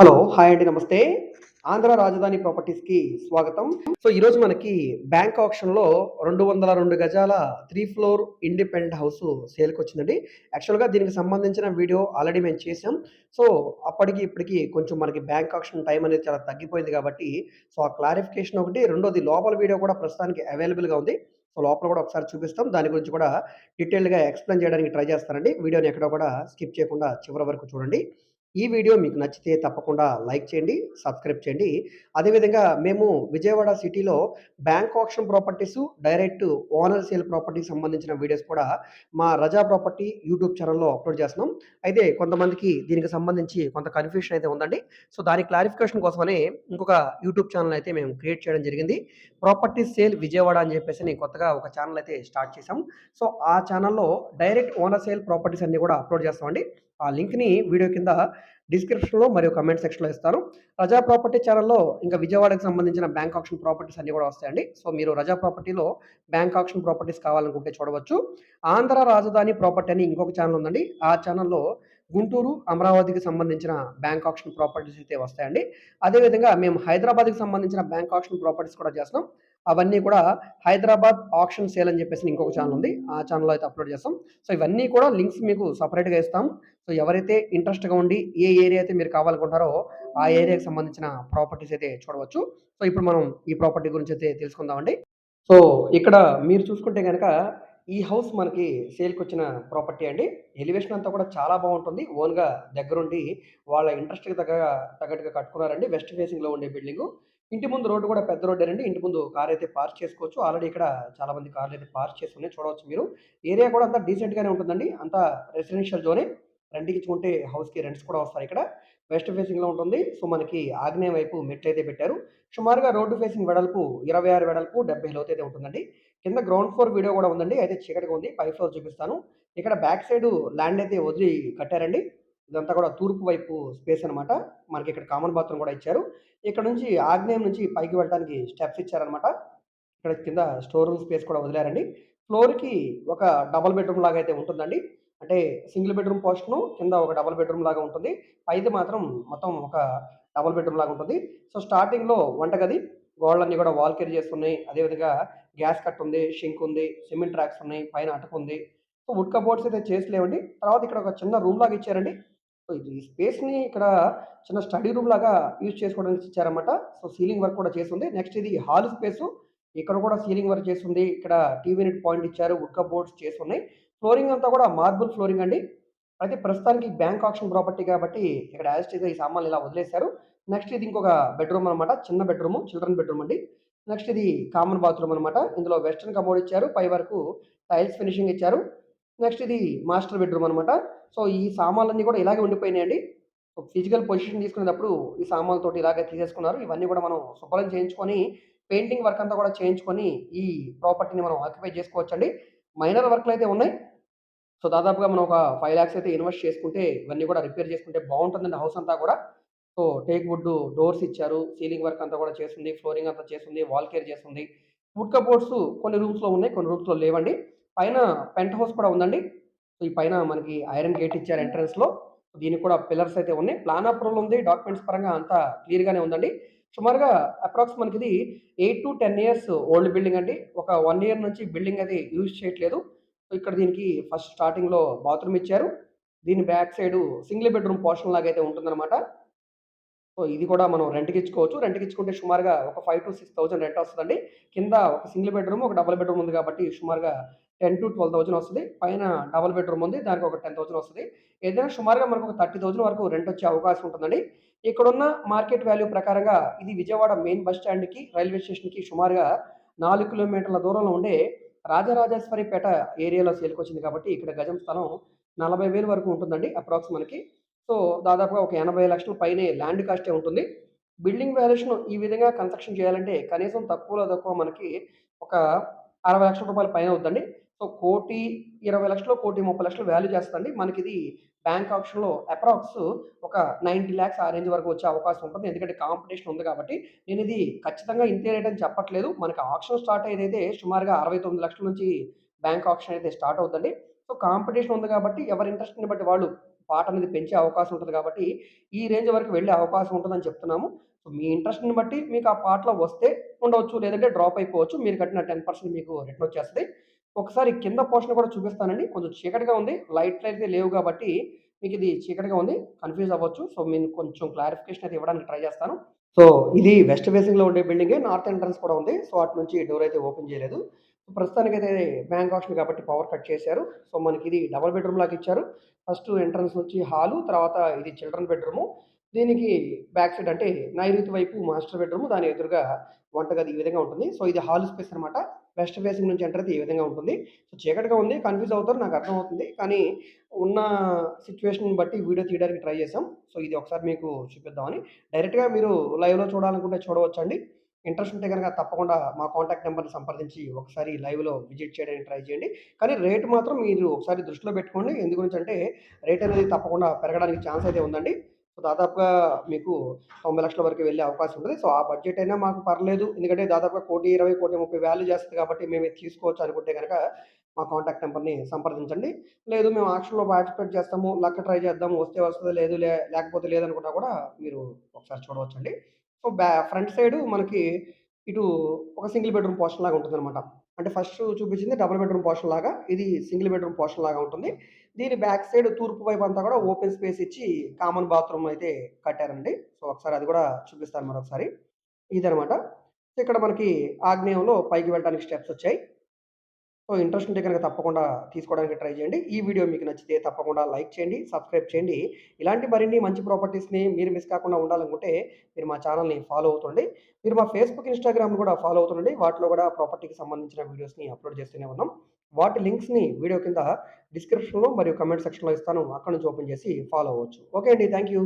Hello hi అండి నమస్తే. ఆంధ్ర రాజధాని ప్రాపర్టీస్కి స్వాగతం. సో ఈరోజు మనకి బ్యాంక్ ఆప్షన్లో రెండు వందల రెండు గజాల త్రీ ఫ్లోర్ ఇండిపెండెంట్ హౌస్ సేల్కి వచ్చిందండి. యాక్చువల్గా దీనికి సంబంధించిన వీడియో ఆల్రెడీ మేము చేసాం సో అప్పటికి ఇప్పటికి కొంచెం మనకి బ్యాంక్ ఆప్షన్ టైం అనేది చాలా తగ్గిపోయింది కాబట్టి సో ఆ క్లారిఫికేషన్ ఒకటి రెండోది లోపల వీడియో కూడా ప్రస్తుతానికి అవైలబుల్గా ఉంది. సో లోపల కూడా ఒకసారి చూపిస్తాం. దాని గురించి కూడా డీటెయిల్గా ఎక్స్ప్లెయిన్ చేయడానికి ట్రై చేస్తారండి వీడియోని ఎక్కడ కూడా స్కిప్ చేయకుండా చివరి వరకు చూడండి. ఈ వీడియో మీకు నచ్చితే తప్పకుండా లైక్ చేయండి సబ్స్క్రైబ్ చేయండి. అదేవిధంగా మేము విజయవాడ సిటీలో bank option properties direct owner sale ప్రాపర్టీకి సంబంధించిన వీడియోస్ కూడా మా రజా ప్రాపర్టీ యూట్యూబ్ ఛానల్లో అప్లోడ్ చేస్తున్నాం. అయితే కొంతమందికి దీనికి సంబంధించి కొంత కన్ఫ్యూషన్ అయితే ఉందండి. సో దాని క్లారిఫికేషన్ కోసమనే ఇంకొక యూట్యూబ్ ఛానల్ అయితే మేము క్రియేట్ చేయడం జరిగింది. ప్రాపర్టీ సేల్ విజయవాడ అని చెప్పేసి నేను కొత్తగా ఒక ఛానల్ అయితే స్టార్ట్ చేశాం. సో ఆ ఛానల్లో డైరెక్ట్ ఓనర్ సేల్ ప్రాపర్టీస్ అన్ని కూడా అప్లోడ్ చేస్తామండి. ఆ లింక్ని వీడియో కింద డిస్క్రిప్షన్లో మరియు కమెంట్ సెక్షన్లో ఇస్తాను. రజా ప్రాపర్టీ ఛానల్లో ఇంకా విజయవాడకి సంబంధించిన బ్యాంక్ ఆప్షన్ ప్రాపర్టీస్ అన్నీ కూడా వస్తాయండి. సో మీరు రజా ప్రాపర్టీలో బ్యాంక్ ఆప్షన్ ప్రాపర్టీస్ కావాలనుకుంటే చూడవచ్చు. ఆంధ్ర రాజధాని ప్రాపర్టీ అని ఇంకొక ఛానల్ ఉందండి. ఆ ఛానల్లో గుంటూరు అమరావతికి సంబంధించిన బ్యాంక్ ఆప్షన్ ప్రాపర్టీస్ అయితే వస్తాయండి. అదేవిధంగా మేము హైదరాబాద్కి సంబంధించిన బ్యాంక్ ఆప్షన్ ప్రాపర్టీస్ కూడా చేస్తున్నాం. అవన్నీ కూడా హైదరాబాద్ ఆప్షన్ సేల్ అని చెప్పేసి ఇంకొక ఛానల్ ఉంది. ఆ ఛానల్లో అయితే అప్లోడ్ చేస్తాం. సో ఇవన్నీ కూడా లింక్స్ మీకు సపరేట్గా ఇస్తాం. సో ఎవరైతే ఇంట్రెస్ట్గా ఉండి ఏ ఏరియా అయితే మీరు కావాలనుకుంటారో ఆ ఏరియాకి సంబంధించిన ప్రాపర్టీస్ అయితే చూడవచ్చు. సో ఇప్పుడు మనం ఈ ప్రాపర్టీ గురించి అయితే తెలుసుకుందామండి. సో ఇక్కడ మీరు చూసుకుంటే కనుక ఈ హౌస్ మనకి సేల్కి వచ్చిన ప్రాపర్టీ అండి. ఎలివేషన్ అంతా కూడా చాలా బాగుంటుంది. ఓన్గా దగ్గరుండి వాళ్ళ ఇంట్రెస్ట్కి తగ్గ తగ్గట్టుగా కట్టుకున్నారండి. వెస్ట్ ఫేసింగ్లో ఉండే బిల్డింగు. ఇంటి ముందు రోడ్డు కూడా పెద్ద రోడ్డేనండి ఇంటి ముందు కార్ అయితే పార్క్ చేసుకోవచ్చు. ఆల్రెడీ ఇక్కడ చాలా మంది కార్లు అయితే పార్క్ చేసుకునే చూడవచ్చు మీరు. ఏరియా కూడా అంతా డీసెంట్గానే ఉంటుందండి. అంతా రెసిడెన్షియల్ జోనే. రెంట్కి ఇచ్చుకుంటే హౌస్కి రెంట్స్ కూడా వస్తారు ఇక్కడ. వెస్ట్ ఫేసింగ్లో ఉంటుంది. సో మనకి ఆగ్నేయ వైపు మెట్లు అయితే పెట్టారు. సుమారుగా రోడ్డు ఫేసింగ్ వెడల్పు ఇరవై ఆరు వెడల్పు డెబ్బై లోతు అయితే ఉంటుందండి. కింద గ్రౌండ్ ఫ్లోర్ వీడియో కూడా ఉందండి. అయితే చీకటిగా ఉంది. పై ఫ్లోర్ చూపిస్తాను. ఇక్కడ బ్యాక్ సైడ్ ల్యాండ్ అయితే వదిలి కట్టారండి. ఇదంతా కూడా తూర్పు వైపు స్పేస్ అనమాట మనకి ఇక్కడ కామన్ బాత్రూమ్ కూడా ఇచ్చారు. ఇక్కడ నుంచి ఆగ్నేయం నుంచి పైకి వెళ్ళడానికి స్టెప్స్ ఇచ్చారనమాట ఇక్కడ కింద స్టోర్ రూమ్ స్పేస్ కూడా వదిలారండి. ఫ్లోర్కి ఒక డబల్ బెడ్రూమ్ లాగా అయితే ఉంటుందండి. అంటే సింగిల్ బెడ్రూమ్ పోర్షను కింద ఒక డబల్ బెడ్రూమ్ లాగా ఉంటుంది. పైది మాత్రం మొత్తం ఒక డబల్ బెడ్రూమ్ లాగా ఉంటుంది. సో స్టార్టింగ్లో వంటగది గోడలన్నీ కూడా వాల్ కేర్ చేస్తున్నాయి. అదేవిధంగా గ్యాస్ కట్ ఉంది షింక్ ఉంది సిమెంట్ ట్రాక్స్ ఉన్నాయి పైన అటక ఉంది. సో వుడ్ కబోర్డ్స్ అయితే చేసలేవండి తర్వాత ఇక్కడ ఒక చిన్న రూమ్ లాగా ఇచ్చారండి. సో ఇది ఈ స్పేస్ని ఇక్కడ చిన్న స్టడీ రూమ్ లాగా యూజ్ చేసుకోవడానికి ఇచ్చారన్నమాట. సో సీలింగ్ వర్క్ కూడా చేస్తుంది నెక్స్ట్ ఇది హాల్ స్పేసు. ఇక్కడ కూడా సీలింగ్ వర్క్ చేస్తుంది ఇక్కడ టీవీ నెట్ పాయింట్ ఇచ్చారు. వుడ్ కబోర్డ్స్ చేసి ఉన్నాయి. ఫ్లోరింగ్ అంతా కూడా మార్బుల్ ఫ్లోరింగ్ అండి. అయితే ప్రస్తుతానికి బ్యాంక్ ఆప్షన్ ప్రాపర్టీ కాబట్టి ఇక్కడ యాజిటీగా ఈ సామాన్లు ఇలా వదిలేశారు. నెక్స్ట్ ఇది ఇంకొక బెడ్రూమ్ అనమాట చిన్న బెడ్రూమ్ చిల్డ్రన్ బెడ్రూమ్ అండి. నెక్స్ట్ ఇది కామన్ బాత్రూమ్ అనమాట ఇందులో వెస్ట్రన్ కమోడ్ ఇచ్చారు. పై వరకు టైల్స్ ఫినిషింగ్ ఇచ్చారు. నెక్స్ట్ ఇది మాస్టర్ బెడ్రూమ్ అనమాట సో ఈ సామాన్లన్నీ కూడా ఇలాగే ఉండిపోయినాయండి. ఫిజికల్ పొజిషన్ తీసుకునేటప్పుడు ఈ సామాన్లతో ఇలాగే తీసేసుకున్నారు. ఇవన్నీ కూడా మనం శుభ్రం చేయించుకొని పెయింటింగ్ వర్క్ అంతా కూడా చేయించుకొని ఈ ప్రాపర్టీని మనం ఆక్యుపై చేసుకోవచ్చండి. మైనర్ వర్క్లు అయితే ఉన్నాయి. సో దాదాపుగా మనం ఒక ఫైవ్ ల్యాక్స్ అయితే ఇన్వెస్ట్ చేసుకుంటే ఇవన్నీ కూడా రిపేర్ చేసుకుంటే బాగుంటుందండి హౌస్ అంతా కూడా. సో టేక్ వుడ్ డోర్స్ ఇచ్చారు. సీలింగ్ వర్క్ అంతా కూడా చేస్తుంది. ఫ్లోరింగ్ అంతా చేస్తుంది. వాల్ కేర్ చేస్తుంది. వుడ్ కబోర్డ్స్ కొన్ని రూమ్స్లో ఉన్నాయి. కొన్ని రూమ్స్లో లేవండి. పైన పెంట్ హౌస్ కూడా ఉందండి. సో ఈ పైన మనకి ఐరన్ గేట్ ఇచ్చారు ఎంట్రన్స్లో దీనికి కూడా పిల్లర్స్ అయితే ఉన్నాయి. ప్లాన్ అప్రూవల్ ఉంది. డాక్యుమెంట్స్ పరంగా అంతా క్లియర్గానే ఉందండి. సుమారుగా అప్రాక్స్ మనకి ఇది eight to ten years old building అండి. ఒక వన్ ఇయర్ నుంచి బిల్డింగ్ అది యూజ్ చేయట్లేదు. ఇక్కడ దీనికి ఫస్ట్ స్టార్టింగ్లో బాత్రూమ్ ఇచ్చారు. దీని back side single bedroom portion లాగా అయితే ఉంటుందన్నమాట. సో ఇది కూడా మనం రెంట్కి ఇచ్చుకోవచ్చు రెంట్కి ఇచ్చుకుంటే సుమారుగా ఒక five to six thousand rent వస్తుందండి. కింద ఒక సింగిల్ బెడ్రూమ్ ఒక డబుల్ బెడ్రూమ్ ఉంది కాబట్టి సుమారుగా టెన్ టు ట్వెల్వ్ థౌసండ్ వస్తుంది. పైన డబుల్ బెడ్రూమ్ ఉంది. దానికి ఒక టెన్ థౌసండ్ వస్తుంది. ఏదైనా సుమారుగా మనకు ఒక థర్టీ థౌసండ్ వరకు రెంట్ వచ్చే అవకాశం ఉంటుందండి. ఇక్కడున్న మార్కెట్ వాల్యూ ప్రకారంగా ఇది విజయవాడ మెయిన్ బస్ స్టాండ్కి రైల్వే స్టేషన్కి సుమారుగా నాలుగు కిలోమీటర్ల దూరంలో ఉండే రాజరాజేశ్వరిపేట ఏరియాలో సేల్కొచ్చింది కాబట్టి ఇక్కడ గజం స్థలం నలభై వేలు వరకు ఉంటుందండి అప్రాక్స్ మనకి. సో దాదాపుగా ఒక ఎనభై లక్షల పైనే ల్యాండ్ కాస్టే ఉంటుంది. బిల్డింగ్ వాల్యుయేషన్ ఈ విధంగా కన్స్ట్రక్షన్ చేయాలంటే కనీసం తక్కువలో తక్కువ మనకి ఒక అరవై లక్షల రూపాయల పైన అవుతుందండి సో కోటి ఇరవై లక్షలు కోటి ముప్పై లక్షలు వాల్యూ చేస్తుంది మనకి ఇది బ్యాంక్ ఆప్షన్లో అప్రాక్స్ ఒక నైంటీ ల్యాక్స్ ఆ రేంజ్ వరకు వచ్చే అవకాశం ఉంటుంది. ఎందుకంటే కాంపిటీషన్ ఉంది కాబట్టి నేను ఇది ఖచ్చితంగా ఇంతే రేట్ అని చెప్పట్లేదు. మనకి ఆప్షన్ స్టార్ట్ అయ్యేదైతే సుమారుగా అరవై తొమ్మిది లక్షల నుంచి బ్యాంక్ ఆప్షన్ అయితే స్టార్ట్ అవుతుంది సో కాంపిటీషన్ ఉంది కాబట్టి ఎవరి ఇంట్రెస్ట్ని బట్టి వాళ్ళు పాట అనేది పెంచే అవకాశం ఉంటుంది కాబట్టి, ఈ రేంజ్ వరకు వెళ్ళే అవకాశం ఉంటుందని చెప్తున్నాము. సో, మీ ఇంట్రెస్ట్‌ని బట్టి మీకు ఆ పాటలో వస్తే ఉండవచ్చు. లేదంటే డ్రాప్ అయిపోవచ్చు. మీరు కట్టిన 10% మీకు రిటర్న్ వచ్చేస్తుంది ఒకసారి కింద పోర్షన్ కూడా చూపిస్తానండి. కొంచెం చీకటిగా ఉంది. లైట్‌లయితే లేవు కాబట్టి మీకు ఇది చీకటిగా ఉంది. కన్‌ఫ్యూజ్ అవ్వచ్చు. సో, నేను కొంచెం క్లారిఫికేషన్ అయితే ఇవ్వడానికి ట్రై చేస్తాను. సో, ఇది వెస్ట్ ఫేసింగ్‌లో ఉండే బిల్డింగే. నార్త్ ఎంట్రన్స్ కూడా ఉంది. సో, అటు నుంచి డోర్ అయితే ఓపెన్ చేయలేదు. ప్రస్తుతానికైతే బ్యాంక్ ఆప్షన్ కాబట్టి పవర్ కట్ చేశారు. సో, మనకి ఇది డబల్ బెడ్‌రూమ్ లాగా ఇచ్చారు. ఫస్ట్ ఎంట్రన్స్ వచ్చి హాలు, తర్వాత ఇది చిల్డ్రన్ బెడ్‌రూము. దీనికి బ్యాక్ సైడ్ అంటే నైరుతి వైపు మాస్టర్ బెడ్‌రూమ్. దాని ఎదురుగా వంటగది ఈ విధంగా ఉంటుంది. సో, ఇది హాల్ స్పేస్ అనమాట. వెస్ట్ ఫేసింగ్ నుంచి ఎంటర్ అయితే ఈ విధంగా ఉంటుంది. సో, చీకటిగా ఉంది. కన్‌ఫ్యూజ్ అవుతారు. నాకు అర్థమవుతుంది. కానీ ఉన్న సిచ్యువేషన్ బట్టి వీడియో తీయడానికి ట్రై చేసాం సో, ఇది ఒకసారి మీకు చూపిద్దామని. డైరెక్ట్‌గా మీరు లైవ్‌లో చూడాలనుకుంటే చూడవచ్చండి. ఇంట్రెస్ట్ ఉంటే కనుక తప్పకుండా మా కాంటాక్ట్ నెంబర్ని సంప్రదించి ఒకసారి లైవ్‌లో విజిట్ చేయడానికి ట్రై చేయండి. కానీ రేట్ మాత్రం మీరు ఒకసారి దృష్టిలో పెట్టుకోండి. ఎందు గురించంటే రేట్ అనేది తప్పకుండా పెరగడానికి ఛాన్స్ అయితే ఉందండి. సో, దాదాపుగా మీకు తొంభై లక్షల వరకు వెళ్ళే అవకాశం ఉంటుంది సో, ఆ బడ్జెట్ అయినా మాకు పర్లేదు. ఎందుకంటే దాదాపుగా కోటి ఇరవై కోటి ముప్పై వాల్యూ చేస్తుంది కాబట్టి మేము తీసుకోవచ్చు అనుకుంటే గనక మా కాంటాక్ట్ నెంబర్ని సంప్రదించండి. లేదు మేము ఆక్షన్‌లో పార్టిసిపేట్ చేస్తాము. లక్క ట్రై చేద్దాం. వస్తే వస్తుంది లేదు లేకపోతే లేదనుకున్నా కూడా మీరు ఒకసారి చూడవచ్చండి. సో, బ్యా ఫ్రంట్ సైడు మనకి ఇటు ఒక సింగిల్ బెడ్‌రూమ్ పోర్షన్ లాగా ఉంటుందన్నమాట అంటే ఫస్ట్ చూపించింది డబుల్ బెడ్‌రూమ్ పోర్షన్ లాగా. ఇది సింగిల్ బెడ్‌రూమ్ పోర్షన్ లాగా ఉంటుంది. దీని బ్యాక్ సైడ్ తూర్పు వైపు అంతా కూడా ఓపెన్ స్పేస్ ఇచ్చి కామన్ బాత్రూమ్ అయితే కట్టారండి. సో, ఒకసారి అది కూడా చూపిస్తాను మరొకసారి. ఇదనమాట. ఇక్కడ మనకి ఆగ్నేయంలో పైకి వెళ్ళడానికి స్టెప్స్ వచ్చాయి. సో, ఇంట్రెస్ట్ ఉంటే గనక తప్పకుండా తీసుకోవడానికి ట్రై చేయండి. ఈ వీడియో మీకు నచ్చితే తప్పకుండా లైక్ చేయండి. సబ్స్క్రైబ్ చేయండి. ఇలాంటి మరిన్ని మంచి ప్రాపర్టీస్‌ని మీరు మిస్ కాకుండా ఉండాలనుకుంటే మీరు మా ఛానల్ని ఫాలో అవుతుండండి. మీరు మా ఫేస్‌బుక్, ఇన్‌స్టాగ్రామ్‌ని కూడా ఫాలో అవుతుండండి. వాటిలో కూడా ప్రాపర్టీకి సంబంధించిన వీడియోస్‌ని అప్‌లోడ్ చేస్తూనే ఉన్నాం. వాటి లింక్స్‌ని వీడియో కింద డిస్క్రిప్షన్‌లో మరియు కమెంట్ సెక్షన్‌లో ఇస్తాను. అక్కడ నుంచి ఓపెన్ చేసి ఫాలో అవ్వచ్చు. ఓకే అండి. Thank you.